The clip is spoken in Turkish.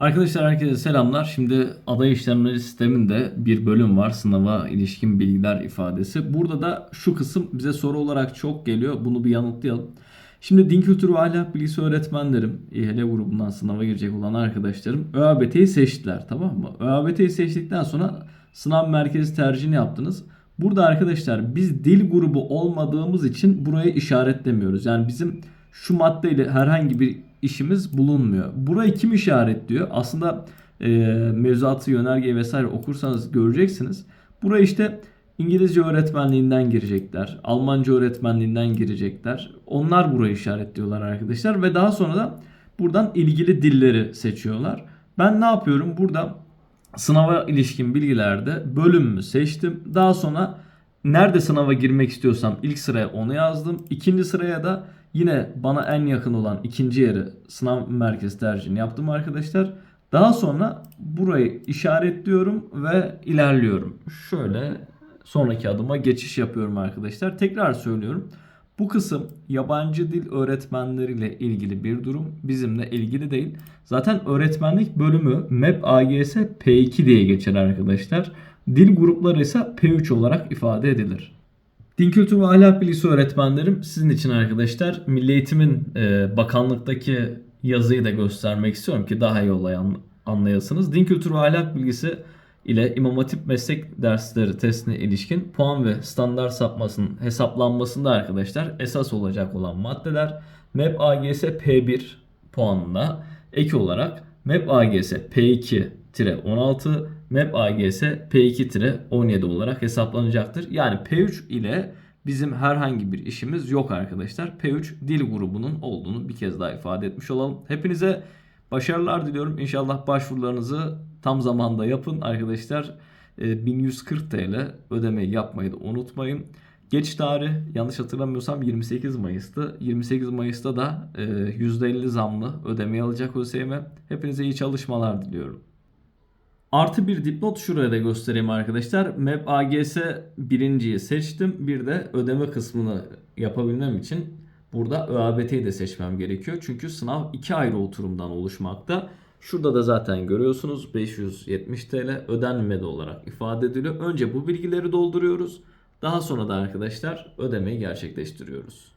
Arkadaşlar herkese selamlar. Şimdi aday işlemleri sisteminde bir bölüm var. Sınava ilişkin bilgiler ifadesi. Burada da şu kısım bize soru olarak çok geliyor. Bunu bir yanıtlayalım. Şimdi din kültürü ve ahlak bilgisi öğretmenlerim, İHL grubundan sınava girecek olan arkadaşlarım ÖABT'yi seçtiler tamam mı? ÖABT'yi seçtikten sonra sınav merkezi tercihini yaptınız. Burada arkadaşlar biz dil grubu olmadığımız için burayı işaretlemiyoruz. Yani bizim şu maddeyle herhangi bir işimiz bulunmuyor. Burayı kim işaretliyor? Aslında e, mevzuatı, yönergeyi vesaire okursanız göreceksiniz. Buraya işte İngilizce öğretmenliğinden girecekler. Almanca öğretmenliğinden girecekler. Onlar burayı işaretliyorlar arkadaşlar. Ve daha sonra da buradan ilgili dilleri seçiyorlar. Ben ne yapıyorum? Burada sınava ilişkin bilgilerde bölümümü seçtim. Daha sonra nerede sınava girmek istiyorsam ilk sıraya onu yazdım. İkinci sıraya da yine bana en yakın olan ikinci yeri sınav merkezi tercihini yaptım arkadaşlar. Daha sonra burayı işaretliyorum ve ilerliyorum. Şöyle sonraki adıma geçiş yapıyorum arkadaşlar. Tekrar söylüyorum. Bu kısım yabancı dil öğretmenleriyle ilgili bir durum. Bizimle ilgili değil. Zaten öğretmenlik bölümü MEP AGS P2 diye geçer arkadaşlar. Dil grupları ise P3 olarak ifade edilir. Din kültürü ve ahlak bilgisi öğretmenlerim sizin için arkadaşlar Milli Eğitim'in e, bakanlıktaki yazıyı da göstermek istiyorum ki daha iyi olay an- anlayasınız. Din kültürü ve ahlak bilgisi ile İmam Hatip meslek dersleri testine ilişkin puan ve standart sapmasının hesaplanmasında arkadaşlar esas olacak olan maddeler MEP AGS P1 puanına ek olarak MEP AGS P2-16 MEP AGS P2-17 olarak hesaplanacaktır. Yani P3 ile bizim herhangi bir işimiz yok arkadaşlar. P3 dil grubunun olduğunu bir kez daha ifade etmiş olalım. Hepinize başarılar diliyorum. İnşallah başvurularınızı tam zamanda yapın arkadaşlar. Ee, 1140 TL ödemeyi yapmayı da unutmayın. Geç tarih yanlış hatırlamıyorsam 28 Mayıs'tı. 28 Mayıs'ta da e, %50 zamlı ödemeyi alacak ÖSYM. Hepinize iyi çalışmalar diliyorum. Artı bir dipnot şuraya da göstereyim arkadaşlar. MEP AGS birinciyi seçtim. Bir de ödeme kısmını yapabilmem için burada ÖABT'yi de seçmem gerekiyor. Çünkü sınav iki ayrı oturumdan oluşmakta. Şurada da zaten görüyorsunuz 570 TL ödenmedi olarak ifade ediliyor. Önce bu bilgileri dolduruyoruz. Daha sonra da arkadaşlar ödemeyi gerçekleştiriyoruz.